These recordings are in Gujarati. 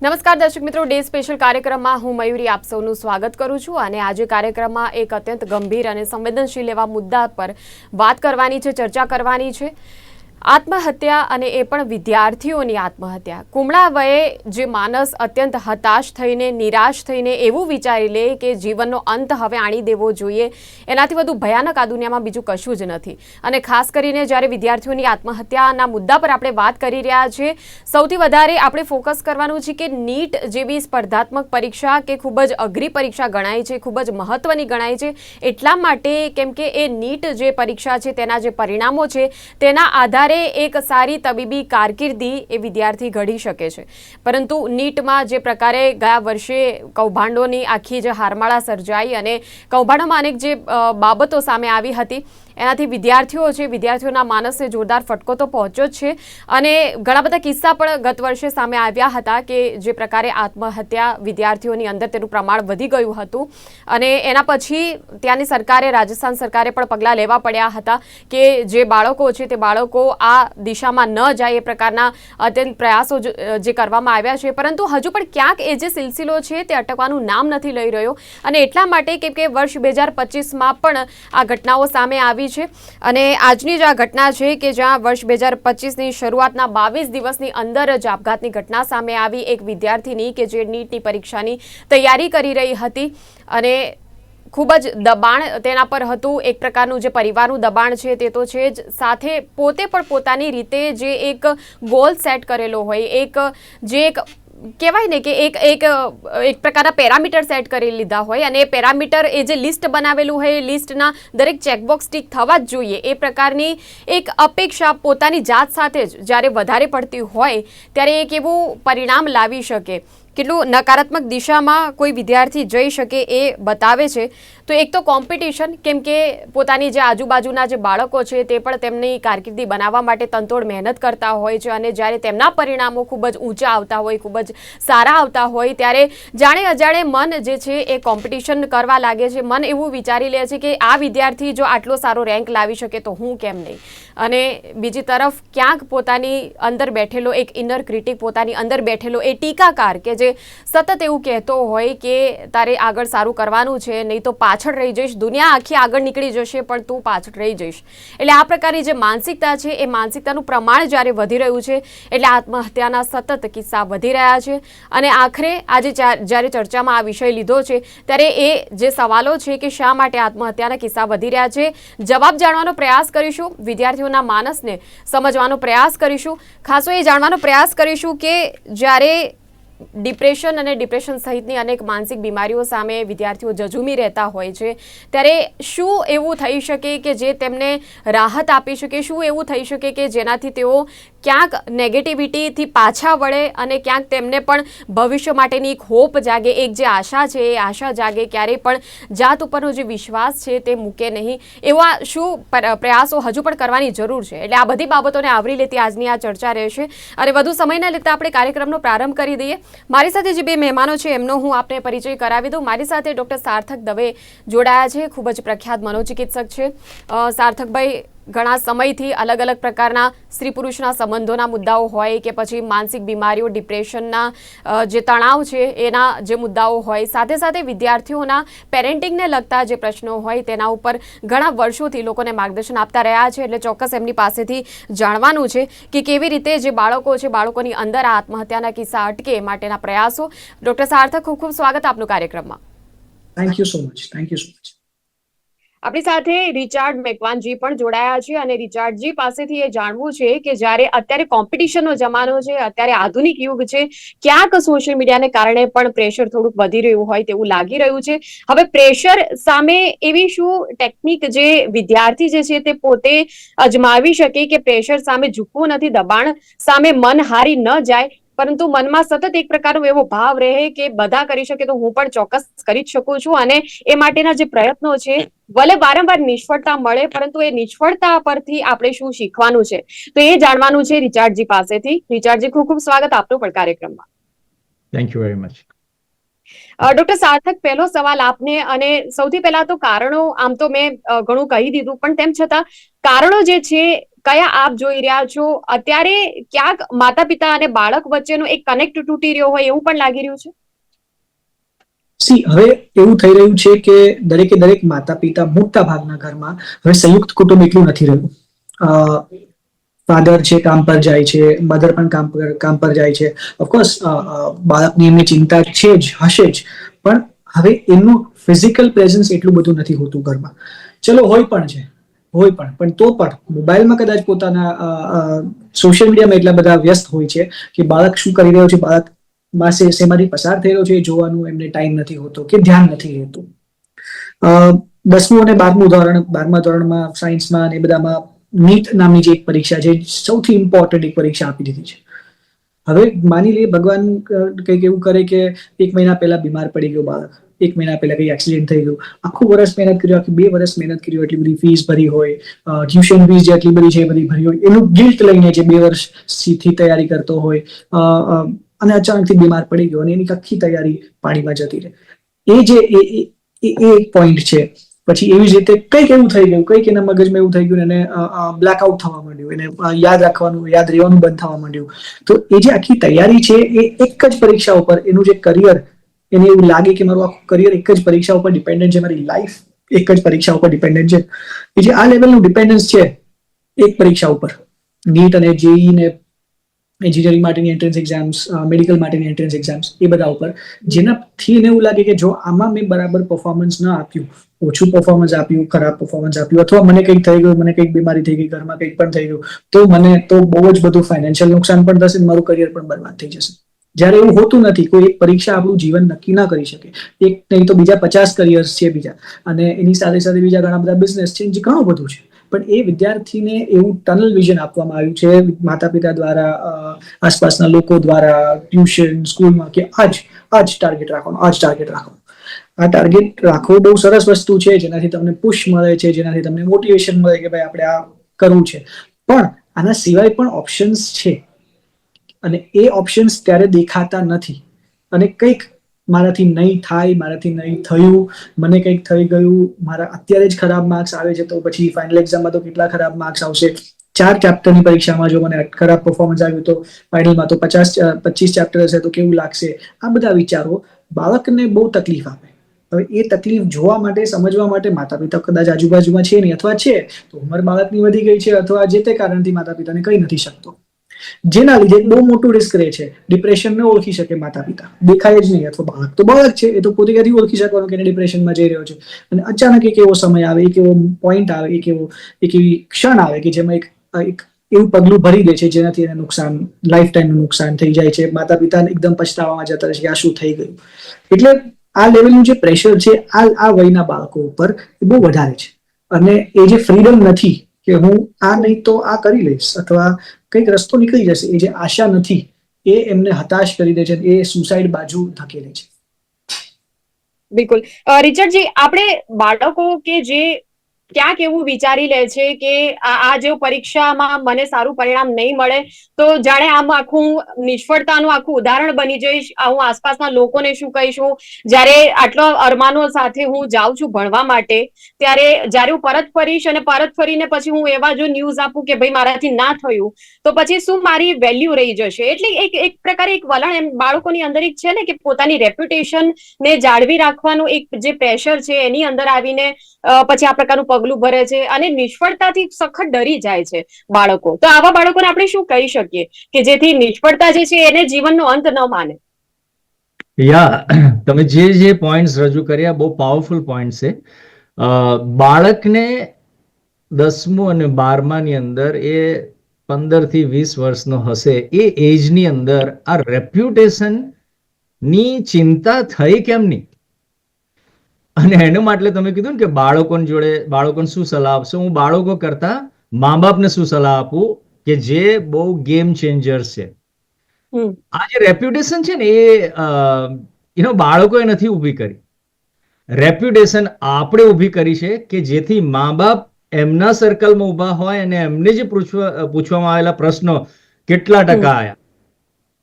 નમસ્કાર દર્શક મિત્રો, ડે સ્પેશિયલ કાર્યક્રમમાં હું મયુરી આપ સૌનું સ્વાગત કરું છું અને આજે કાર્યક્રમમાં એક અત્યંત ગંભીર અને સંવેદનશીલ એવા મુદ્દા પર વાત કરવાની છે, ચર્ચા કરવાની છે. આત્મહત્યા અને એ પણ વિદ્યાર્થીઓની આત્મહત્યા. કુમળા વયે જે માણસ અત્યંત હતાશ થઈને, નિરાશ થઈને એવું વિચારી લે કે જીવનનો અંત હવે આણી દેવો જોઈએ. એનાથી વધુ ભયાનક આ દુનિયામાં બીજું કશું જ નથી. અને ખાસ કરીને જ્યારે વિદ્યાર્થીઓની આત્મહત્યાના મુદ્દા પર આપણે વાત કરી રહ્યા છીએ, સૌથી વધારે આપણે ફોકસ કરવાનું છે કે નીટ જેવી સ્પર્ધાત્મક પરીક્ષા કે ખૂબ જ અઘરી પરીક્ષા ગણાય છે, ખૂબ જ મહત્વની ગણાય છે. એટલા માટે કેમ કે એ નીટ જે પરીક્ષા છે, તેના જે પરિણામો છે, તેના આધારે એક સારી તબીબી કારકિર્દી એ વિદ્યાર્થી ઘડી શકે છે. પરંતુ નીટમાં જે પ્રકારે ગયા વર્ષે કૌભાંડોની આખી જે હારમાળા સર્જાઈ અને કૌભાંડોમાં અનેક જે બાબતો સામે આવી હતી એનાથી વિદ્યાર્થીઓ છે, વિદ્યાર્થીઓના માનસને જોરદાર ફટકો તો પહોંચ્યો જ છે. અને ઘણા બધા કિસ્સા પણ ગત વર્ષે સામે આવ્યા હતા કે જે પ્રકારે આત્મહત્યા વિદ્યાર્થીઓની અંદર તેનું પ્રમાણ વધી ગયું હતું. અને એના પછી ત્યાંની સરકારે, રાજસ્થાન સરકારે પણ પગલાં લેવા પડ્યા હતા કે જે બાળકો છે, તે બાળકો આ દિશામાં ન જાય એ પ્રકારના અત્યંત પ્રયાસો જે કરવામાં આવ્યા છે. પરંતુ હજુ પણ ક્યાંક એ જે સિલસિલો છે, તે અટકવાનું નામ નથી લઈ રહ્યો. અને એટલા માટે કેમ કે વર્ષ બે હજાર પચીસમાં પણ આ ઘટનાઓ સામે આવી છે. અને આજની જ આ ઘટના છે કે જ્યાં વર્ષ બે હજાર પચીસની શરૂઆતના બાવીસ દિવસની અંદર જ આપઘાતની ઘટના સામે આવી એક વિદ્યાર્થીની કે જે નીટની પરીક્ષાની તૈયારી કરી રહી હતી. અને ખૂબ જ દબાણ તેના પર હતું. એક પ્રકારનું જે પરિવારનું દબાણ છે તે તો છે જ. સાથે પોતે પણ પોતાની રીતે જે એક ગોલ સેટ કરેલો હોય, એક જે એક કહેવાય ને કે એક એક એક પ્રકારના પેરામીટર સેટ કરી લીધા હોય અને એ પેરામીટર એ જે લિસ્ટ બનાવેલું હોય એ લિસ્ટના દરેક ચેકબોક્સ ટીક થવા જ જોઈએ. એ પ્રકારની એક અપેક્ષા પોતાની જાત સાથે જ જ્યારે વધારે પડતી હોય, ત્યારે એક એવું પરિણામ લાવી શકે. કેટલું નકારાત્મક દિશામાં કોઈ વિદ્યાર્થી જઈ શકે એ બતાવે છે. તો એક તો કોમ્પિટિશન કેમ કે પોતાની જે આજુબાજુના જે બાળકો છે તે પણ તેમની કારકિર્દી બનાવવા માટે તંતોડ મહેનત કરતા હોય છે અને જ્યારે તેમના પરિણામો ખૂબ જ ઊંચા આવતા હોય, ખૂબ જ સારા આવતા હોય, ત્યારે જાણે અજાણે મન જે છે એ કોમ્પિટિશન કરવા લાગે છે. મન એવું વિચારી લે છે કે આ વિદ્યાર્થી જો આટલો સારો રેન્ક લાવી શકે તો હું કેમ નહીં? અને બીજી તરફ ક્યાંક પોતાની અંદર બેઠેલો એક ઇનર ક્રિટિક પોતાની અંદર બેઠેલો એ ટીકાકાર કે જે સતત એવું કહેતો હોય કે તારે આગળ સારું કરવાનું છે, નહીં તો પાછળ રહી જઈશ. દુનિયા આખી આગળ નીકળી જશે, પણ તું પાછળ રહી જઈશ. એટલે આ પ્રકારની જે માનસિકતા છે, એ માનસિકતાનું પ્રમાણ જ્યારે વધી રહ્યું છે, એટલે આત્મહત્યાના સતત કિસ્સા વધી રહ્યા છે. અને આખરે આજે જ્યારે ચર્ચામાં આ વિષય લીધો છે, ત્યારે એ જે સવાલો છે કે શા માટે આત્મહત્યાના કિસ્સા વધી રહ્યા છે, જવાબ જાણવાનો પ્રયાસ કરીશું. વિદ્યાર્થીઓના માનસને સમજવાનો પ્રયાસ કરીશું. ખાસો એ જાણવાનો પ્રયાસ કરીશું કે જ્યારે ડિપ્રેશન અને ડિપ્રેશન સહિતની અનેક માનસિક બીમારીઓ સામે વિદ્યાર્થીઓ જજુમી રહેતા હોય છે. ત્યારે શું એવું થઈ શકે કે જે તેમને રાહત આપી શકે? શું એવું થઈ શકે કે જેનાથી તેઓ ક્યાંક નેગેટિવિટીથી પાછા વળે અને ક્યાંક તેમને પણ ભવિષ્ય માટેની એક હોપ જાગે? એક જે આશા છે, એ આશા જાગે ક્યારેય પણ જાત ઉપરનો જે વિશ્વાસ છે તે મૂકે નહીં. એવા શું પ્રયાસો હજુ પણ કરવાની જરૂર છે? એટલે આ બધી બાબતોને આવરી લેતી આજની આ ચર્ચા રહેશે. અને વધુ સમય ન લેતા આપણે કાર્યક્રમનો પ્રારંભ કરી દઈએ. મારી સાથે જે બે મહેમાનો છે, એમનો હું આપને પરિચય કરાવી દઉં. મારી સાથે ડૉક્ટર સાર્થક દવે જોડાયા છે. ખૂબ જ પ્રખ્યાત મનોચિકિત્સક છે. સાર્થકભાઈ ઘણા સમયથી અલગ અલગ પ્રકારના સ્ત્રી પુરુષના સંબંધોના મુદ્દાઓ હોય કે પછી માનસિક બીમારીઓ ડિપ્રેશનના જે તણાવ છે એના જે મુદ્દાઓ હોય, સાથે સાથે વિદ્યાર્થીઓના પેરેન્ટિંગને લગતા જે પ્રશ્નો હોય તેના ઉપર ઘણા વર્ષોથી લોકોને માર્ગદર્શન આપતા રહ્યા છે. એટલે ચોક્કસ એમની પાસેથી જાણવાનું છે કે કેવી રીતે જે બાળકો છે, બાળકોની અંદર આ આત્મહત્યાના કિસ્સા અટકે એ માટેના પ્રયાસો. ડૉક્ટર સાર્થક, ખૂબ ખૂબ સ્વાગત આપનું કાર્યક્રમમાં. Thank you so much thank you so much. આપણી સાથે રિચાર્ડ મેકવાનજી પણ જોડાયા છે અને રિચાર્ડજી પાસેથી એ જાણવું છે કે જ્યારે અત્યારે કોમ્પિટિશનનો જમાનો છે, અત્યારે આધુનિક યુગ છે, ક્યાંક સોશિયલ મીડિયાને કારણે પણ પ્રેશર થોડુંક વધી રહ્યું હોય તેવું લાગી રહ્યું છે. હવે પ્રેશર સામે એવી શું ટેકનિક જે વિદ્યાર્થી જે છે તે પોતે અજમાવી શકે કે પ્રેશર સામે ઝૂકવું નથી, દબાણ સામે મન હારી ન જાય પરંતુ મનમાં સતત એક પ્રકારનો એવો ભાવ રહે કે બધા કરી શકે તો હું પણ ચોક્કસ કરી જ શકું છું. અને એ માટેના જે પ્રયત્નો છે, ભલે વારંવાર નિષ્ફળતા મળે, પરંતુ એ નિષ્ફળતા પરથી આપણે શું શીખવાનું છે? તો એ જાણવાનું છે રિચાર્ડજી પાસેથી. રિચાર્ડજી, ખૂબ ખૂબ સ્વાગત આપનું પણ કાર્યક્રમમાં. Thank you very much. Doctor Sarthak, પહેલો સવાલ આપને અને સૌથી પહેલા તો કારણો, આમ તો મેં ઘણું કહી દીધું, પણ તેમ છતાં કારણો જે છે, કયા આપ જોઈ રહ્યા છો? અત્યારે ક્યાંક માતા પિતા અને બાળક વચ્ચેનો એક કનેક્ટ તૂટી રહ્યો હોય એવું પણ લાગી રહ્યું છે? સી, હવે એવું થઈ રહ્યું છે કે દરેકે દરેક માતા પિતા મોટા ભાગના ઘરમાં હવે સંયુક્ત કુટુંબ એટલું નથી રહ્યું. ફાધર છે કામ પર જાય છે મધર પણ કામ પર કામ પર જાય છે. ઓફકોર્સ બાળકની એમની ચિંતા છે જ, હશે જ. પણ હવે એમનું ફિઝિકલ પ્રેઝન્સ એટલું બધું નથી હોતું ઘરમાં. ચલો, હોય પણ છે. હોય પણ. પણ તો પણ મોબાઈલમાં કદાચ પોતાના સોશિયલ મીડિયામાં એટલા બધા વ્યસ્ત હોય છે કે બાળક શું કરી રહ્યો છે, બાળક માસે શેમાંથી પસાર થઈ રહ્યો છે એ જોવાનું એમને ટાઈમ નથી હોતો કે ધ્યાન નથી રહેતું. દસમું અને બારમું ધોરણ, બારમા ધોરણમાં સાયન્સમાં અને બધામાં નીટ નામની જે એક પરીક્ષા છે, સૌથી ઇમ્પોર્ટન્ટ એક પરીક્ષા આપી દીધી છે. હવે માની લઈએ ભગવાન કંઈક એવું કરે કે એક મહિના પહેલા બીમાર પડી ગયો બાળક, એક મહિના પહેલા કંઈ એક્સિડન્ટ થઈ ગયું, આખું વર્ષ મહેનત કર્યું આખી બે વર્ષ મહેનત કર્યું એટલી બધી ફીસ ભરી હોય ટ્યુશન ફીસ જે એટલી બધી છે એ બધી ભરી હોય, એનું ગિલ્ટ લઈને જે બે વર્ષથી તૈયારી કરતો હોય અને અચાનકથી બીમાર પડી ગયો અને એની આખી તૈયારી પાણીમાં જતી રહે. એ જે, એ એક પોઈન્ટ છે. પછી એવી જ રીતે કંઈક એવું થઈ ગયું, કંઈક એના મગજમાં એવું થઈ ગયું એને બ્લેકઆઉટ થવા માંડ્યું, એને યાદ રાખવાનું, યાદ રહેવાનું બંધ થવા માંડ્યું. તો એ જે આખી તૈયારી છે એ એક જ પરીક્ષા ઉપર, એનું જે કરિયર એને એવું લાગે કે મારું આખું કરિયર એક જ પરીક્ષા ઉપર ડિપેન્ડન્ટ છે, મારી લાઈફ એક જ પરીક્ષા ઉપર ડિપેન્ડન્ટ છે. એ જે આ લેવલનું ડિપેન્ડન્સ છે, એક પરીક્ષા ઉપર. નીટ અને જેઈ ને એન્જિનિયરિંગ માટેની એન્ટ્રન્સ એક્ઝામ્સ મેડિકલ માટેની એન્ટ્રન્સ એક્ઝામ્સ એ બધા ઉપર. જેનાથી એને એવું લાગે કે જો આમાં મેં બરાબર પરફોર્મન્સ ન આપ્યું ઓછું પરફોર્મન્સ આપ્યું, ખરાબ પરફોર્મન્સ આપ્યું અથવા મને કંઈક થઈ ગયું, મને કંઈક બીમારી થઈ ગઈ, ઘરમાં કંઈક પણ થઈ ગયું, તો મને તો બહુ જ બધું ફાઇનાન્શિયલ નુકસાન પણ થશે મારું કરિયર પણ બરબાદ થઈ જશે. જ્યારે એવું હોતું નથી, કોઈ એક પરીક્ષા આપણું જીવન નક્કી ના કરી શકે. એક નહીં તો બીજા પચાસ કરિયર્સ છે બીજા. અને એની સાથે સાથે બીજા ઘણા બધા બિઝનેસ છે, જે ઘણું બધું છે. પણ એ વિદ્યાર્થીને એવું ટનલ વિઝન આપવામાં આવ્યું છે માતા પિતા દ્વારા આસપાસના લોકો દ્વારા ટ્યુશન સ્કૂલમાં કે આજ આજ ટાર્ગેટ રાખવાનું, આજ ટાર્ગેટ રાખવાનું. આ ટાર્ગેટ રાખવું બહુ સરસ વસ્તુ છે, જેનાથી તમને પુશ મળે છે, જેનાથી તમને મોટિવેશન મળે કે ભાઈ આપણે આ કરવું છે. પણ આના સિવાય પણ ઓપ્શન્સ છે. અને એ ઓપ્શન્સ ત્યારે દેખાતા નથી. અને કંઈક મારાથી નહીં થાય, મારાથી નહીં થયું, મને કંઈક થઈ ગયું, મારા અત્યારે જ ખરાબ માર્ક્સ આવે છે, તો પછી ફાઇનલ એક્ઝામમાં તો કેટલા ખરાબ માર્ક્સ આવશે? ચાર ચેપ્ટરની પરીક્ષામાં જો મને ખરાબ પરફોર્મન્સ આવ્યું, તો ફાઇનલમાં તો પચાસ, પચીસ ચેપ્ટર હશે, તો કેવું લાગશે? આ બધા વિચારો બાળકને બહુ તકલીફ આપે. હવે એ તકલીફ જોવા માટે, સમજવા માટે માતા પિતા કદાચ આજુબાજુમાં છે નહીં અથવા છે, તો ઉંમર બાળકની વધી ગઈ છે અથવા જે તે કારણથી માતા પિતાને કહી નથી શકતો. જેના લીધે બહુ મોટું રિસ્ક રહે છે. ડિપ્રેશન ને ઓળખી શકે માતા પિતા દેખાય જ નહીં અથવા બાળક તો બાળક છે, એ તો પોતે ક્યાંથી ઓળખી શકવાનું કે ડિપ્રેશનમાં જઈ રહ્યો છે? અને અચાનક એક એવો સમય આવે એક એવો પોઈન્ટ આવે એક એવો એક એવી ક્ષણ આવે કે જેમાં એક એક એવું પગલું ભરી દે છે જેનાથી એને નુકસાન લાઈફ ટાઈમનું નુકસાન થઈ જાય છે. માતા પિતા એકદમ પછતાવામાં જતા રહે છે આ શું થઈ ગયું? એટલે આ લેવલનું જે પ્રેશર છે, આ આ વયના બાળકો ઉપર એ બહુ વધારે છે. અને એ જે ફ્રીડમ નથી કે હું આ નહીં તો આ કરી લઈશ અથવા કંઈક રસ્તો નીકળી જશે, એ જે આશા નથી, એ એમને હતાશ કરી દે છે, એ સુસાઇડ બાજુ ધકેલે છે. બિલકુલ. રિચર્ડજી, આપણે બાળકો કે જે ક્યાંક એવું વિચારી લે છે કે આ જો પરીક્ષામાં મને સારું પરિણામ નહીં મળે, તો જાણે આમ આખું નિષ્ફળતાનું આખું ઉદાહરણ બની જઈશ. હું આસપાસના લોકોને શું કહીશું? જ્યારે આટલો અરમાનો સાથે હું જાઉં છું ભણવા માટે, ત્યારે જ્યારે હું પરત ફરીશ અને પરત ફરીને પછી હું એવા જો ન્યૂઝ આપું કે ભાઈ મારાથી ના થયું, તો પછી શું મારી વેલ્યુ રહી જશે? એટલે એક એક પ્રકારે એક વલણ એમ બાળકોની અંદર એક છે ને કે પોતાની રેપ્યુટેશન ને જાળવી રાખવાનું એક જે પ્રેશર છે એની અંદર આવીને પછી આ પ્રકારનું પગલું ભરે છે અને નિષ્ફળતાથી સખત ડરી જાય છે બાળકો. તો આવા બાળકોને આપણે શું કહી શકીએ કે જેથી નિષ્ફળતા જે છે એને જીવનનો અંત ન માને? યા, તમે જે જે પોઈન્ટ્સ રજૂ કર્યા, બહુ પાવરફુલ પોઈન્ટ છે. બાળકને દસમું અને બારમાની અંદર એ પંદરથી વીસ વર્ષનો હશે, એ એજની અંદર આ રેપ્યુટેશનની ચિંતા થઈ કેમ નહીં? અને એનું માટે તમે કીધું ને કે બાળકોને જોડે બાળકોને શું સલાહ આપશો? હું બાળકો કરતા મા બાપને શું સલાહ આપું? કે જે બહુ ગેમ ચેન્જર્સ છે. આ જે રેપ્યુટેશન છે ને એ એનો બાળકોએ નથી ઊભી કરી. રેપ્યુટેશન આપણે ઊભી કરી છે કે જેથી મા બાપ એમના સર્કલમાં ઊભા હોય અને એમને જે પૂછવા પૂછવામાં આવેલા પ્રશ્નો કેટલા ટકા આવ્યા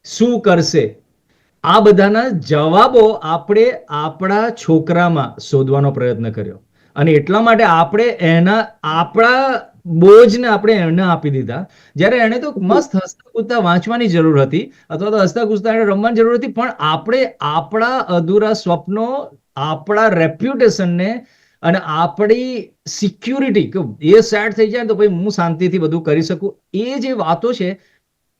શું કરશે? આ બધાના જવાબો આપણે આપણા છોકરામાં શોધવાનો પ્રયત્ન કર્યો. અને એટલા માટે આપણે એના, આપણા બોજને આપણે એને આપી દીધા. જ્યારે એને તો મસ્ત હસતા કૂદતા વાંચવાની જરૂર હતી, અથવા તો હસતા કૂદતા એને રમવાની જરૂર હતી, પણ આપણે આપણા અધૂરા સ્વપ્નો, આપણા રેપ્યુટેશનને અને આપણી સિક્યુરિટી કે એ સેટ થઈ જાય તો પછી હું શાંતિથી બધું કરી શકું. એ જે વાતો છે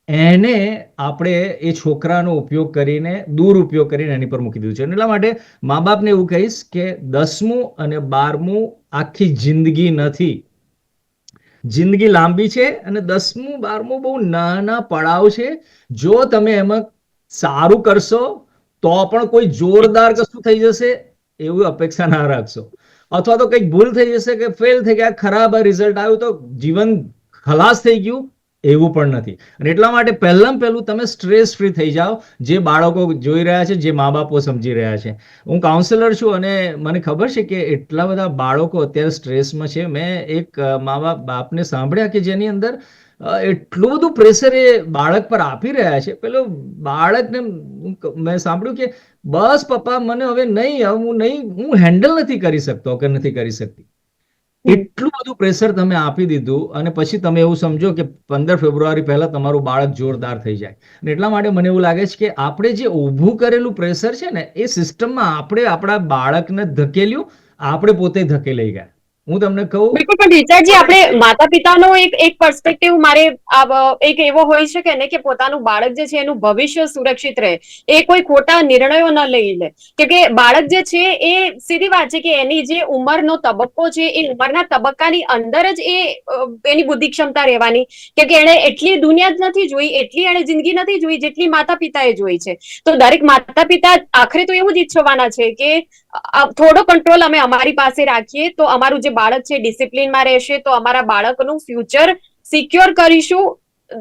એને આપણે એ છોકરાનો ઉપયોગ કરીને, દુરુપયોગ કરીને એની પર મૂકી દીધું છે. એટલા માટે મા બાપને એવું કહીશ કે દસમું અને બારમું આખી જિંદગી નથી. જિંદગી લાંબી છે અને દસમું, બારમું બહુ નાના પડાવ છે. જો તમે એમાં સારું કરશો, તો પણ કોઈ જોરદાર કશું થઈ જશે એવું અપેક્ષા ના રાખશો. અથવા તો કંઈક ભૂલ થઈ જશે કે ફેલ થઈ ગયા, ખરાબ રિઝલ્ટ આવ્યું તો જીવન ખલાસ થઈ ગયું. એવું પણ નથી. અને એટલા માટે પહેલાં પહેલું તમે સ્ટ્રેસ ફ્રી થઈ જાઓ. જે બાળકો જોઈ રહ્યા છે, જે મા બાપો સમજી રહ્યા છે. હું કાઉન્સિલર છું અને મને ખબર છે કે એટલા બધા બાળકો અત્યારે સ્ટ્રેસમાં છે. મેં એક મા બાપ, બાપને સાંભળ્યા કે જેની અંદર એટલું બધું પ્રેશર એ બાળક પર આપી રહ્યા છે. પેલો બાળકને મેં સાંભળ્યું કે બસ પપ્પા, મને હવે નહીં હું નહીં, હું હેન્ડલ નથી કરી શકતો કે નથી કરી શકતી. એટલું બધું પ્રેશર તમે આપી દીધું અને પછી તમે એવું સમજો કે પંદર ફેબ્રુઆરી પહેલા તમારું બાળક જોરદાર થઈ જાય. અને એટલા માટે મને એવું લાગે છે કે આપણે જે ઊભું કરેલું પ્રેશર છે ને, એ સિસ્ટમમાં આપણે આપણા બાળકને ધકેલ્યું, આપણે પોતે ધકેલાઈ ગયા. હું તમને કહું બિલકુલ, પણ ટીચરજી આપણે માતા પિતાનો એક એક પર્સપેક્ટિવ મારે એક એવો હોઈ શકે ને કે પોતાનું બાળક જે છે એનું ભવિષ્ય સુરક્ષિત રહે. એ કોઈ ખોટા નિર્ણયો ન લઈ લે. કેમ કે બાળક જે છે એ સીધી વાત છે કે એની જે ઉંમરનો તબક્કો છે, એ ઉંમરના તબક્કાની અંદર જ એ એની બુદ્ધિ ક્ષમતા રહેવાની. કેમ કે એણે એટલી દુનિયા જ નથી જોઈ, એટલી એણે જિંદગી નથી જોઈ જેટલી માતા પિતાએ જોઈ છે. તો દરેક માતા પિતા આખરે તો એવું જ ઈચ્છવાના છે કે થોડો કંટ્રોલ અમે અમારી પાસે રાખીએ. તો અમારું જે બાળક છે ડિસિપ્લિનમાં રહેશે, તો અમારા બાળકનું ફ્યુચર સિક્યોર કરીશું.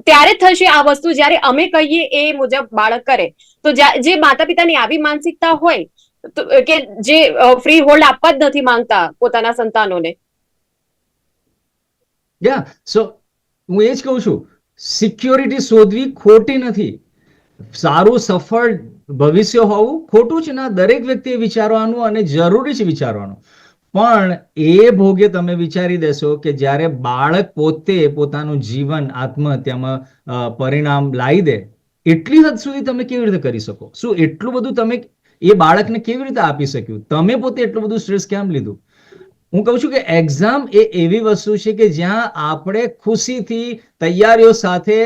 ત્યારે થશે આ વસ્તુ. જ્યારે અમે કહીએ એ મુજબ બાળક કરે. તો જે માતા પિતાની આવી માનસિકતા હોય કે જે ફ્રી હોલ્ડ આપવા જ નથી માંગતા પોતાના સંતાનોને. યા સો હું એ જ કહું છું. સિક્યોરિટી શોધવી ખોટી નથી. સારું, સફળ ભવિષ્ય હોવું ખોટું છે ના, દરેક વ્યક્તિએ વિચારવાનું અને જરૂરી છે વિચારવાનું. પણ એ ભોગે તમે વિચારી દેશો કે જ્યારે બાળક પોતે પોતાનું જીવન, આત્મહત્યામાં પરિણામ લાવી દે, એટલી હદ સુધી તમે કેવી રીતે કરી શકો? શું એટલું બધું તમે એ બાળકને કેવી રીતે આપી શક્યું? તમે પોતે એટલું બધું સ્ટ્રેસ કેમ લીધું? હું કહું છું કે એક્ઝામ એ એવી વસ્તુ છે કે જ્યાં આપણે ખુશીથી, તૈયારીઓ સાથે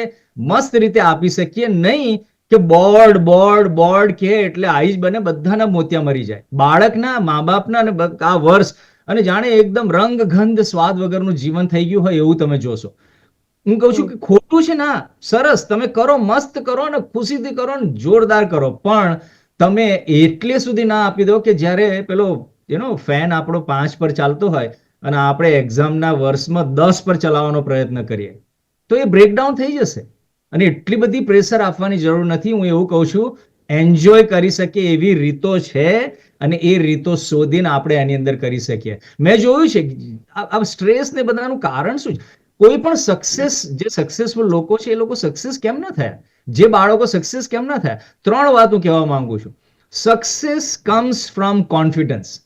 મસ્ત રીતે આપી શકીએ નહીં કે બોર્ડ બોર્ડ બોર્ડ કે એટલે આઈ જ બને બધાના મોતિયા મરી જાય. બાળકના મા બાપના અને આ વર્ષ. અને જાણે એકદમ રંગ ગંધ સ્વાદ વગરનું જીવન થઈ ગયું હોય એવું તમે જોશો. હું કહું છું કે ખોટું છે ના. સરસ. તમે કરો મસ્ત કરો ને ખુશીથી કરો ને જોરદાર કરો. પણ તમે એટલે સુધી ના આપી દો કે જ્યારે પેલો એનો ફેન આપણો પાંચ પર ચાલતો હોય અને આપણે એક્ઝામના વર્ષમાં દસ પર ચલાવવાનો પ્રયત્ન કરીએ. તો એ બ્રેકડાઉન થઈ જશે. અને એટલી બધી પ્રેશર આપવાની જરૂર નથી. હું એવું કહું છું એન્જોય કરી શકીએ એવી રીતો છે અને એ રીતો શોધીને આપણે એની અંદર કરી શકીએ. મેં જોયું છે આ- સ્ટ્રેસ ને બધાનું કારણ શું છે? કોઈ પણ સક્સેસ જે સક્સેસફુલ લોકો છે, એ લોકો સક્સેસ કેમ ના થયા? જે બાળકો સક્સેસ કેમ ના થયા? ત્રણ વાત હું કહેવા માંગુ છું. સક્સેસ કમ્સ ફ્રોમ કોન્ફિડન્સ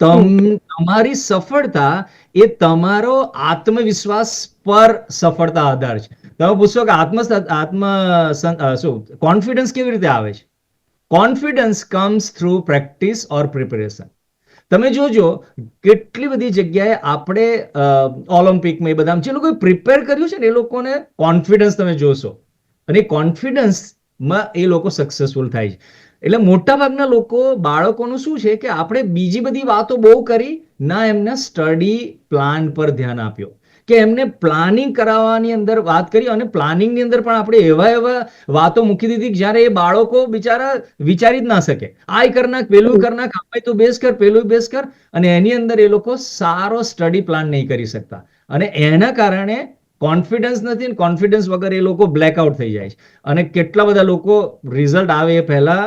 તમ, તમારી સફળતા એ તમારો આત્મવિશ્વાસ પર સફળતા આધાર છે. તમે પૂછશો કે આત્મ આત્મ શું કોન્ફિડન્સ કેવી રીતે આવે છે? Confidence comes through practice or preparation તમે જોજો, કેટલી બધી જગ્યાએ આપણે ઓલિમ્પિકમાં એ બધા જે લોકોએ પ્રિપેર કર્યું છે ને એ લોકોને કોન્ફિડન્સ તમે જોશો. અને કોન્ફિડન્સમાં એ લોકો સક્સેસફુલ થાય છે. એટલે મોટાભાગના લોકો, બાળકોનું શું છે કે આપણે બીજી બધી વાતો બહુ કરી, ના એમના સ્ટડી પ્લાન પર ધ્યાન આપ્યો. કે એમને પ્લાનિંગ કરાવવાની અંદર વાત કરી અને પ્લાનિંગની અંદર પણ આપણે એવા એવા વાતો મૂકી દીધી કે જ્યારે એ બાળકો બિચારા વિચારી જ ના શકે. આય કર પેલું કર આમાં તું બેસ કર, પેલું બેસ કર અને એની અંદર એ લોકો સારો સ્ટડી પ્લાન નહીં કરી શકતા. અને એના કારણે કોન્ફિડન્સ નથી કોન્ફિડન્સ વગર એ લોકો બ્લેકઆઉટ થઈ જાય છે. અને કેટલા બધા લોકો રિઝલ્ટ આવે એ પહેલા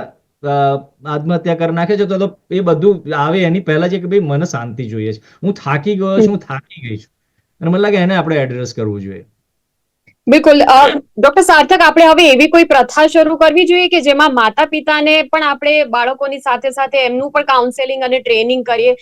આત્મહત્યા કરી નાખે છે તો એ બધું આવે એની પહેલા છે કે ભાઈ મને શાંતિ જોઈએ છે. હું થાકી ગયો છું, હું થાકી ગઈ છું. અને મને લાગે એને આપણે એડ્રેસ કરવું જોઈએ. બિલકુલ. ડોક્ટર સાર્થક, આપણે હવે એવી કોઈ પ્રથા શરૂ કરવી જોઈએ કે જેમાં માતા પિતાને પણ આપણે બાળકોની સાથે સાથે એમનું પણ કાઉન્સેલિંગ અને ટ્રેનિંગ કરીએ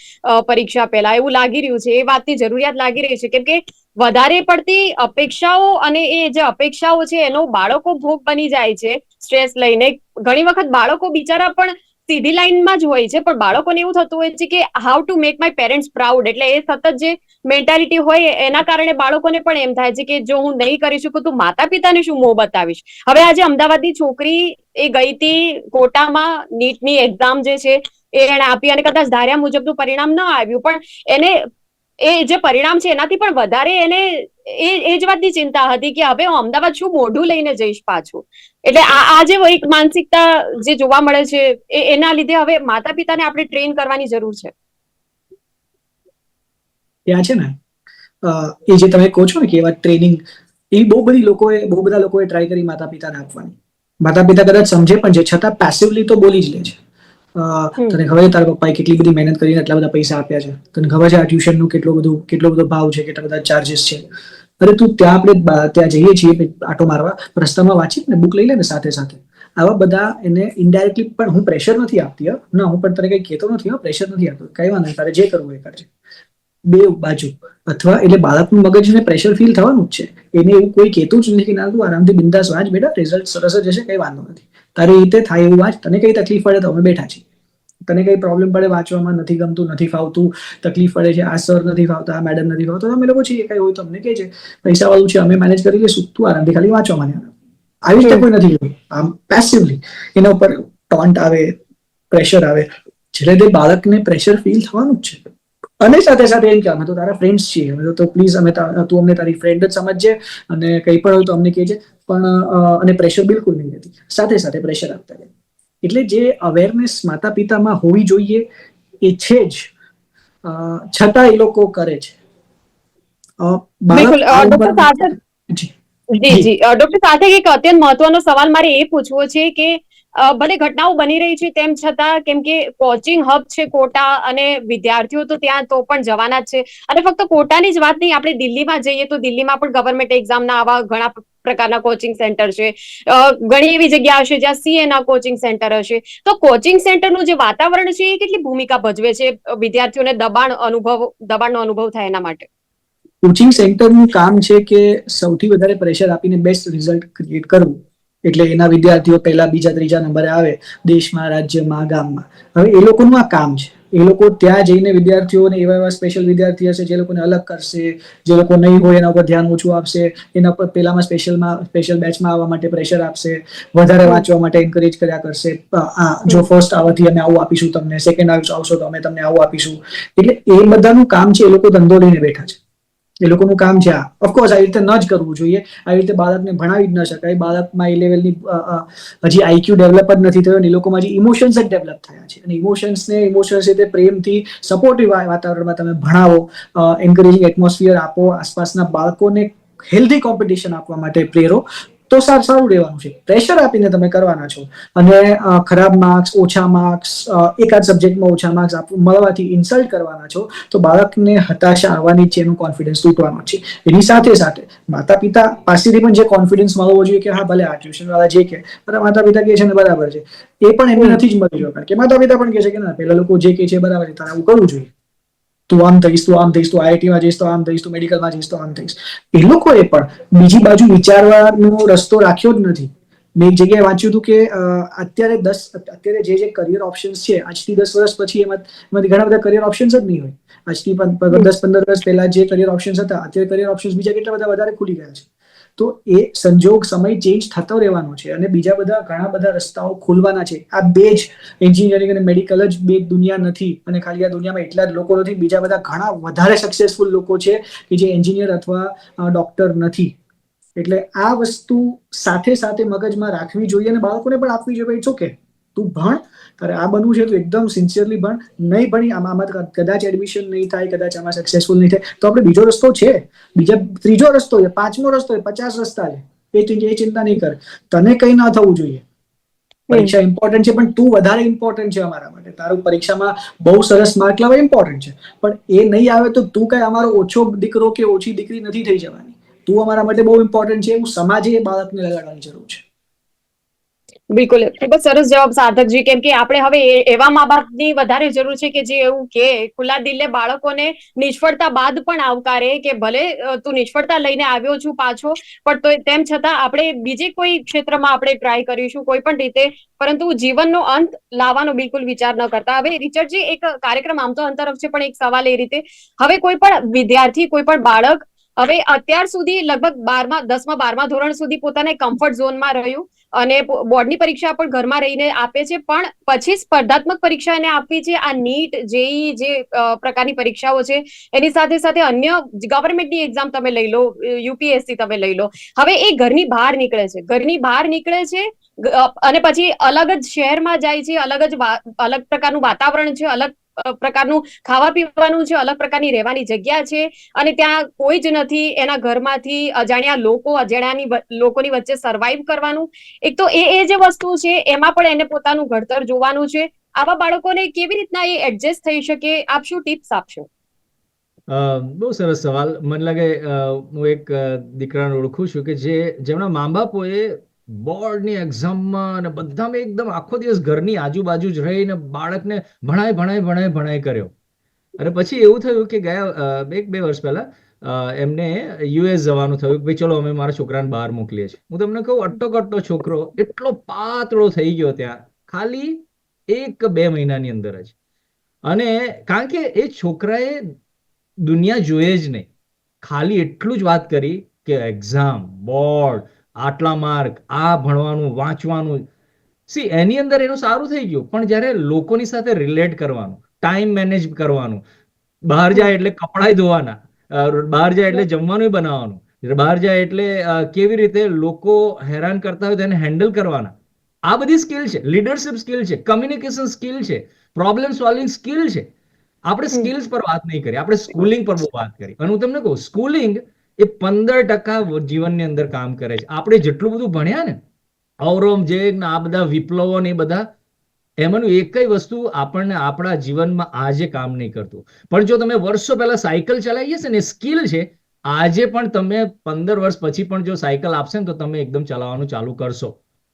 પરીક્ષા પહેલા? એવું લાગી રહ્યું છે. એ વાતની જરૂરિયાત લાગી રહી છે. કેમ કે વધારે પડતી અપેક્ષાઓ અને એ જે અપેક્ષાઓ છે, એનો બાળકો ભોગ બની જાય છે સ્ટ્રેસ લઈને. ઘણી વખત બાળકો બિચારા પણ સીધી લાઈનમાં જ હોય છે, પણ બાળકોને એવું થતું હોય છે કે how to make my parents proud એટલે એ સતત જે મેન્ટાલિટી હોય એના કારણે બાળકોને પણ એમ થાય છે કે જો હું નહીં કરી શકું તો માતા પિતાને શું મોં બતાવીશ. હવે આજે અમદાવાદની છોકરી એ ગઈ હતી કોટામાં, નીટની એક્ઝામ જે છે એ એને આપી અને કદાચ ધાર્યા મુજબનું પરિણામ ન આવ્યું, પણ એને એ જે પરિણામ છે એનાથી પણ વધારે એને એ એ જ વાતની ચિંતા હતી કે હવે હું અમદાવાદ શું મોઢું લઈને જઈશ પાછું. એટલે આ આ જે એક માનસિકતા જે જોવા મળે છે એ એના લીધે હવે માતા પિતાને આપણે ટ્રેન કરવાની જરૂર છે. ત્યાં છે ને એ જે તમે કહો છો ને કે એવા ટ્રેનિંગ એ બહુ બધી લોકોએ બહુ બધા લોકોએ ટ્રાય કરી માતા પિતાને આપવાની. માતા પિતા કદાચ સમજે પણ છે છતાં પેસિવલી તો બોલી જ લે છે. તને ખબર છે તારા પપ્પાએ કેટલી બધી મહેનત કરીને આટલા બધા પૈસા આપ્યા છે? તને ખબર છે આ ટ્યુશનનું કેટલો બધું કેટલો બધો ભાવ છે કેટલા બધા ચાર્જિસ છે? અરે તું ત્યાં આપણે ત્યાં જઈએ છીએ આટો મારવા, રસ્તામાં વાંચી ને બુક લઈ લે ને સાથે સાથે. આવા બધા એને ઇનડાયરેક્ટલી પણ હું પ્રેશર નથી આપતી. ના, હું પણ તને કઈ કહેતો નથી પ્રેશર નથી આપતો. કઈ વાંધો તારે જે કરવું એ કરજે. બે બાજુ. અથવા એટલે બાળકનું મગજને પ્રેશર ફીલ થવાનું જ છે. એને એવું કોઈ કહેતું જ નથી કે, ના, તું આરામથી બિંદાસ વાંચ બેટા રિઝલ્ટ સરસ જ હશે, કઈ વાંધો નથી. તારી રીતે થાય એવું વાંચ તને કઈ તકલીફ પડે તો અમે બેઠા છીએ. તને કઈ પ્રોબ્લેમ પડે વાંચવામાં? નથી ગમતું નથી ફાવતું તકલીફ પડે છે આ સર નથી ફાવતા આ મેડમ નથી ફાવતા અમે લોકો છીએ કઈ હોય તો અમને કહે છે. પૈસા વાળું છે અમે મેનેજ કરી લઈશું તું આરામથી ખાલી વાંચવામાં આવે આવી રીતે કોઈ નથી જોયું. આમ પેસિવલી એના ઉપર ટોન્ટ આવે પ્રેશર આવે. છેલ્લે તે બાળકને પ્રેશર ફીલ થવાનું જ છે. અને સાથે સાથે એમ કે અમે તો તારા ફ્રેન્ડ્સ છીએ. અમે તો- પ્લીઝ અમે તું અમને તારી ફ્રેન્ડ જ સમજજે અને કંઈ પણ હોય તો અમને કહેજે. પણ અને પ્રેશર બિલકુલ નહીં લેતી સાથે સાથે પ્રેશર આપતા રહે. એટલે જે અવેરનેસ માતા પિતામાં હોવી જોઈએ એ છે જ. છતાં એ લોકો કરે છે. બિલકુલ, ડોક્ટર સાર્થક, જી. જી ડોક્ટર સાથે એક અત્યંત મહત્વનો સવાલ મારે એ પૂછવો છે કે ભલે ઘટનાઓ બની રહી છે તેમ છતાં કેમ કે કોચિંગ હબ છે કોટા અને વિદ્યાર્થીઓ તો ત્યાં તો પણ જવાના જ છે. અને ફક્ત કોટાની જ વાત નહીં આપણે દિલ્હીમાં જઈએ તો દિલ્હીમાં પણ ગવર્મેન્ટ એક્ઝામના આવા ઘણા પ્રકારના કોચિંગ સેન્ટર છે. ઘણી એવી જગ્યા હશે જ્યાં સીએ ના કોચિંગ સેન્ટર હશે. તો કોચિંગ સેન્ટરનું જે વાતાવરણ છે એ કેટલી ભૂમિકા ભજવે છે? વિદ્યાર્થીઓને દબાણ અનુભવ, દબાણનો અનુભવ થાય એના માટે. કોચિંગ સેન્ટરનું કામ છે કે સૌથી વધારે પ્રેશર આપીને બેસ્ટ રિઝલ્ટ ક્રિએટ કરવું. એટલે એના વિદ્યાર્થીઓ પહેલા બીજા ત્રીજા નંબરે આવે દેશમાં, રાજ્યમાં, ગામમાં. હવે એ લોકોનું આ કામ છે. એ લોકો ત્યાં જઈને વિદ્યાર્થીઓને એવા એવા સ્પેશિયલ વિદ્યાર્થી હશે જે લોકોને અલગ કરશે, જે લોકો નહીં હોય એના ઉપર ધ્યાન ઓછું આપશે, એના પર પેલામાં સ્પેશિયલમાં સ્પેશિયલ બેચમાં આવવા માટે પ્રેશર આપશે, વધારે વાંચવા માટે એન્કરેજ કર્યા કરશે. જો ફર્સ્ટ આવવાથી અમે આવું આપીશું તમને સેકન્ડ આવશો તો અમે તમને આવું આપીશું. એટલે એ બધાનું કામ છે, એ લોકો ધંધો લઈને બેઠા છે. એ લોકોનું કામ છે આ. ઓફકોર્સ આવી રીતે ન જ કરવું જોઈએ. આવી રીતે બાળકને ભણાવી જ ન શકાય. બાળકમાં એ લેવલની હજી આઈક્યુ ડેવલપ જ નથી થયો અને એ લોકોમાં હજી ઇમોશન્સ જ ડેવલપ થયા છે. અને ઇમોશન્સને ઇમોશન્સ રીતે પ્રેમથી સપોર્ટિવ વાતાવરણમાં તમે ભણાવો એન્કરેજિંગ એટમોસ્ફિયર આપો, આસપાસના બાળકોને હેલ્ધી કોમ્પિટિશન આપવા માટે પ્રેરો. તો સારું સારું રહેવાનું છે. પ્રેશર આપીને તમે કરવાના છો. અને ખરાબ માર્ક્સ ઓછા માર્ક્સ એકાદ સબ્જેક્ટમાં ઓછા માર્ક્સ મળવાથી ઇન્સલ્ટ કરવાના છો તો બાળકને હતાશા આવવાની છે એનું કોન્ફિડન્સ તૂટવાનો છે. એની સાથે સાથે માતા પિતા પાસેથી પણ જે કોન્ફિડન્સ મળવો જોઈએ કે હા ભલે આ ટ્યુશન વાળા જે કે માતા પિતા કહે છે ને બરાબર છે. એ પણ એમને નથી જ મળી રહ્યો કારણ કે માતા પિતા પણ કહે છે કે ના પેલા લોકો જે કહે છે બરાબર છે તારે આવું કરવું જોઈએ. તું આમ થઈશ, તું આમ થઈશ, તું આઈઆઈટીમાં જઈશ, તો આમ થઈશ, તું મેડિકલમાં જઈશ, તો આમ થઈશ. એ લોકોએ પણ બીજી બાજુ વિચારવાનો રસ્તો રાખ્યો જ નથી. મેં એક જગ્યાએ વાંચ્યું હતું કે અત્યારે દસ, અત્યારે જે જે કરિયર ઓપ્શન્સ છે, આજથી દસ વર્ષ પછી એમાં, એમાંથી ઘણા બધા કરિયર ઓપ્શન્સ જ નહીં હોય. આજથી દસ પંદર વર્ષ પહેલા જે કરિયર ઓપ્શન્સ હતા, અત્યારે કરિયર ઓપ્શન્સ બીજા કેટલા બધા વધારે ખુલી ગયા છે. તો એ સંજોગ સમય ચેન્જ થતો રહેવાનો છે અને બીજા બધા ઘણા બધા રસ્તાઓ ખુલવાના છે. આ બે જ એન્જિનિયરિંગ અને મેડિકલ જ બે દુનિયા નથી અને ખાલી આ દુનિયામાં એટલા જ લોકો નથી, બીજા બધા ઘણા વધારે સક્સેસફુલ લોકો છે કે જે એન્જિનિયર અથવા ડોક્ટર નથી. એટલે આ વસ્તુ સાથે સાથે મગજમાં રાખવી જોઈએ અને બાળકોને પણ આપવી જોઈએ ઇટ્સ ઓકે તું ભણ. તારે આ બનવું છે તો એકદમ સિન્સિયરલી ભણ. નહીં ભણી આમાં આમાં કદાચ એડમિશન નહીં થાય કદાચ આમાં સક્સેસફુલ નહીં થાય. તો આપણે બીજો રસ્તો છે. બીજા ત્રીજો રસ્તો છે પાંચમો રસ્તો છે પચાસ રસ્તા છે. એ ચિંતા એ ચિંતા નહીં કર. તને કંઈ ના થવું જોઈએ. પરીક્ષા ઇમ્પોર્ટન્ટ છે પણ તું વધારે ઇમ્પોર્ટન્ટ છે અમારા માટે. તારું પરીક્ષામાં બહુ સરસ માર્ક લાવવા ઇમ્પોર્ટન્ટ છે. પણ એ નહીં આવે તો તું કઈ અમારો ઓછો દીકરો કે ઓછી દીકરી નથી થઈ જવાની. તું અમારા માટે બહુ ઇમ્પોર્ટન્ટ છે. એવું સમાજે એ બાળકને લગાડવાની જરૂર છે. બિલકુલ. ખૂબ જ સરસ જવાબ સાધકજી, કેમ કે આપણે હવે એવા મા બાપની વધારે જરૂર છે કે જે એવું કે, ખુલ્લા દિલે બાળકોને નિષ્ફળતા બાદ પણ આવકારે કે ભલે તું નિષ્ફળતા લઈને આવ્યો છું પાછો, પણ તો તેમ છતાં આપણે બીજે કોઈ ક્ષેત્રમાં આપણે ટ્રાય કરીશું કોઈ પણ રીતે, પરંતુ જીવનનો અંત લાવવાનો બિલકુલ વિચાર ન કરતા. હવે રિચર્ડજી, એક કાર્યક્રમ આમ તો અંતરફ છે, પણ એક સવાલ એ રીતે. હવે કોઈ પણ વિદ્યાર્થી, કોઈ પણ બાળક, હવે અત્યાર સુધી લગભગ બારમા, દસમા, બારમા ધોરણ સુધી પોતાને કમ્ફર્ટ ઝોનમાં રહ્યું. અને બોર્ડની પરીક્ષા પણ ઘરમાં રહીને આપે છે, પણ પછી સ્પર્ધાત્મક પરીક્ષા એને આપવી છે, આ નીટ, જેઈ, જે પ્રકારની પરીક્ષાઓ છે, એની સાથે સાથે અન્ય ગવર્મેન્ટની એક્ઝામ તમે લઈ લો યુપીએસસી તમે લઈ લો. હવે એ ઘરની બહાર નીકળે છે. ઘરની બહાર નીકળે છે અને પછી અલગ જ શહેરમાં જાય છે, અલગ જ અલગ પ્રકારનું વાતાવરણ છે, અલગ પ્રકારનું ખાવા પીવાનું છે અલગ પ્રકારની રહેવાની જગ્યા છે અને ત્યાં કોઈ જ નથી એના ઘરમાંથી અજાણ્યા લોકો, અજાણ્યાની લોકોની વચ્ચે સર્વાઈવ કરવાનું. એક તો એ એ જે વસ્તુ છે, એમાં પણ એને પોતાનું ઘડતર જોવાનું છે. આવા બાળકોને કેવી રીતના એ એડજસ્ટ થઈ શકે? આપ શું ટિપ્સ આપશો? બહુ સરસ સવાલ. મને લાગે હું એક દીકરાને ઓળખું છું કે જે, જેમના મા બાપોએ બોર્ડની એક્ઝામમાં અને બધામાં એકદમ આખો દિવસ ઘરની આજુબાજુ જ રહીને બાળકને ભણાય ભણાય ભણાય ભણાય કર્યો. અને પછી એવું થયું કે ગયા એક બે વર્ષ પહેલા એમને યુએસ જવાનું થયું ભાઈ ચલો અમે મારા છોકરાને બહાર મોકલીએ છીએ. હું તમને કહું અટ્ટો કટ્ટો છોકરો એટલો પાતળો થઈ ગયો ત્યાં. ખાલી એક બે મહિનાની અંદર જ. અને કારણ કે એ છોકરાએ દુનિયા જોઈએ જ નહીં. ખાલી એટલું જ વાત કરી કે એક્ઝામ બોર્ડ આટલા માર્ક આ ભણવાનું વાંચવાનું. સી એની અંદર એનું સારું થઈ ગયું પણ જ્યારે લોકોની સાથે રિલેટ કરવાનું ટાઈમ મેનેજ કરવાનું બહાર જાય એટલે કપડાય ધોવાના બહાર જાય એટલે જમવાનું બનાવવાનું બહાર જાય એટલે કેવી રીતે લોકો હેરાન કરતા હોય તેને હેન્ડલ કરવાના. આ બધી સ્કિલ છે લીડરશિપ સ્કિલ છે કમ્યુનિકેશન સ્કિલ છે પ્રોબ્લેમ સોલ્વિંગ સ્કિલ છે. આપણે સ્કિલ્સ પર વાત નહીં કરી આપણે સ્કૂલિંગ પર બહુ વાત કરી. અને હું તમને કહું સ્કૂલિંગ એ પંદર ટકા જીવનની અંદર કામ કરે છે. આપણે જેટલું બધું ભણ્યા ને ઔરંગઝેબ આ બધા વિપ્લવો ને બધા, એમાંનું એકય વસ્તુ આપણને આપણા જીવનમાં આજે કામ નહીં કરતું. પણ જો તમે વર્ષો પહેલા સાયકલ ચલાવી હશે ને સ્કિલ છે, આજે પણ તમે પંદર વર્ષ પછી પણ જો સાયકલ આપશે ને, તો તમે એકદમ ચલાવવાનું ચાલુ કરશો.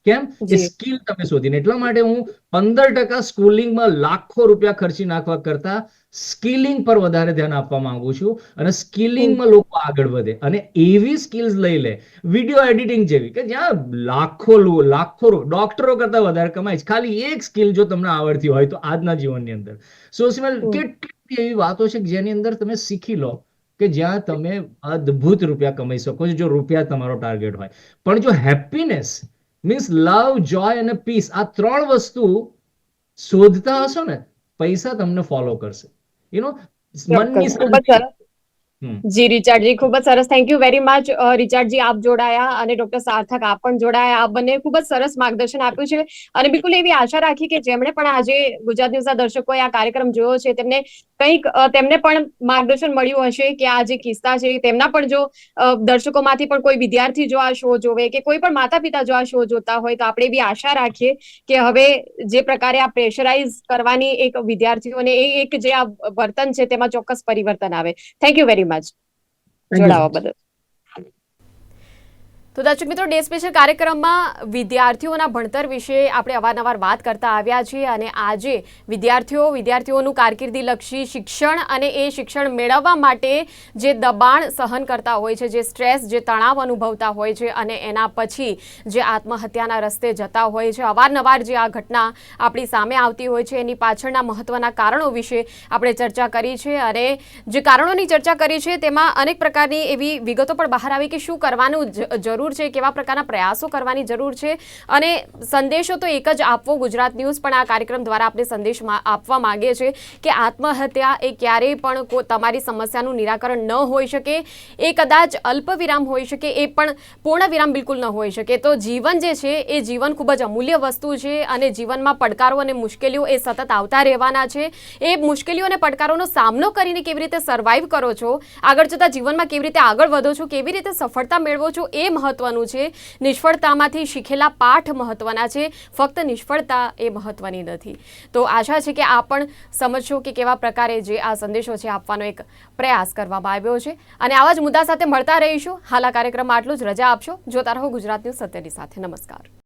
કેમ? સ્કિલ તમે શોધીને. એટલા માટે હું પંદર ટકા સ્કૂલિંગમાં લાખો રૂપિયા ખર્ચી નાખવા કરતા સ્કિલિંગ પર વધારે ધ્યાન આપવા માંગુ છું અને સ્કિલિંગમાં લોકો આગળ વધે અને એવી સ્કિલ્સ લઈ લે વીડિયો એડિટિંગ જેવી કે જ્યાં લાખો લાખો ડોક્ટરો કરતા વધારે કમાય છે. ખાલી એક સ્કિલ જો તમને આવડતી હોય તો આજના જીવનની અંદર. સોશિયલ કેટલી બધી એવી વાતો છે કે જેની અંદર તમે શીખી લો કે જ્યાં તમે અદ્ભુત રૂપિયા કમાઈ શકો છો જો રૂપિયા તમારો ટાર્ગેટ હોય. પણ જો હેપીનેસ મીન્સ લવ જોય અને પીસ આ ત્રણ વસ્તુ શોધતા હશો ને પૈસા તમને ફોલો કરશે. યુ નો મનની જ, રિચાર્ડજી, ખૂબ જ સરસ. થેન્ક યુ વેરી મચ રિચાર્ડજી, આપ જોડાયા અને ડોક્ટર સાર્થક આપ પણ જોડાયા. આપ બંને ખૂબ જ સરસ માર્ગદર્શન આપ્યું છે. અને બિલકુલ એવી આશા રાખી કે જેમણે પણ આજે ગુજરાત ન્યૂઝના દર્શકોએ આ કાર્યક્રમ જોયો છે, તેમને કંઈક તેમને પણ માર્ગદર્શન મળ્યું હશે કે આ જે કિસ્સા છે, તેમના પણ જો દર્શકોમાંથી પણ કોઈ વિદ્યાર્થી જો આ શો જોવે કે કોઈ પણ માતા પિતા જો આ શો જોતા હોય, તો આપણે એવી આશા રાખીએ કે હવે જે પ્રકારે આ પ્રેશરાઇઝ કરવાની એક વિદ્યાર્થીઓને એ એક જે આ વર્તન છે, તેમાં ચોક્કસ પરિવર્તન આવે. Thank you very much Thank you. જોડાવા બદલ તો દર્શક મિત્રો, ડે સ્પેશિયલ કાર્યક્રમમાં વિદ્યાર્થીઓના ભણતર વિશે આપણે અવારનવાર વાત કરતા આવ્યા છીએ અને આજે વિદ્યાર્થીઓ, વિદ્યાર્થીઓનું કારકિર્દીલક્ષી શિક્ષણ અને એ શિક્ષણ મેળવવા માટે જે દબાણ સહન કરતા હોય છે, જે સ્ટ્રેસ, જે તણાવ અનુભવતા હોય છે અને એના પછી જે આત્મહત્યાના રસ્તે જતા હોય છે. અવારનવાર જે આ ઘટના આપણી સામે આવતી હોય છે, એની પાછળના મહત્વના કારણો વિશે આપણે ચર્ચા કરી છે અને જે કારણોની ચર્ચા કરી છે, તેમાં અનેક પ્રકારની એવી વિગતો પણ બહાર આવી કે શું કરવાનું જ- જરૂર છે કેવા પ્રકારના પ્રયાસો કરવાની જરૂર છે. અને સંદેશો તો એક જ આપવો ગુજરાત ન્યૂઝ પણ આ કાર્યક્રમ દ્વારા આપણે સંદેશ આપવા માંગે છે કે આત્મહત્યા એ ક્યારેય પણ તમારી સમસ્યાનું નિરાકરણ ન હોઈ શકે. એ કદાચ અલ્પ વિરામ હોઈ શકે, એ પણ પૂર્ણ વિરામ બિલકુલ ન હોઈ શકે. તો જીવન જે છે, એ જીવન ખૂબ જ અમૂલ્ય વસ્તુ છે અને જીવનમાં પડકારો અને મુશ્કેલીઓ એ સતત આવતા રહેવાના છે. એ મુશ્કેલીઓ અને પડકારોનો સામનો કરીને કેવી રીતે સર્વાઈવ કરો છો? આગળ જતાં જીવનમાં કેવી રીતે આગળ વધો છો? કેવી રીતે સફળતા મેળવો છો? એ મહત્વ મહત્વનું છે. નિષ્ફળતામાંથી શીખેલા પાઠ મહત્વના છે. ફક્ત નિષ્ફળતા એ મહત્વની નથી. તો આશા છે કે આ પણ સમજશો કે કેવા પ્રકારે જે આ સંદેશો છે આપવાનો એક પ્રયાસ કરવામાં આવ્યો છે. અને આવા જ મુદ્દા સાથે મળતા રહીશું. હાલ આ કાર્યક્રમમાં આટલું જ. રજા આપશો. જોતા રહો ગુજરાત ન્યૂઝ સત્યની સાથે. નમસ્કાર.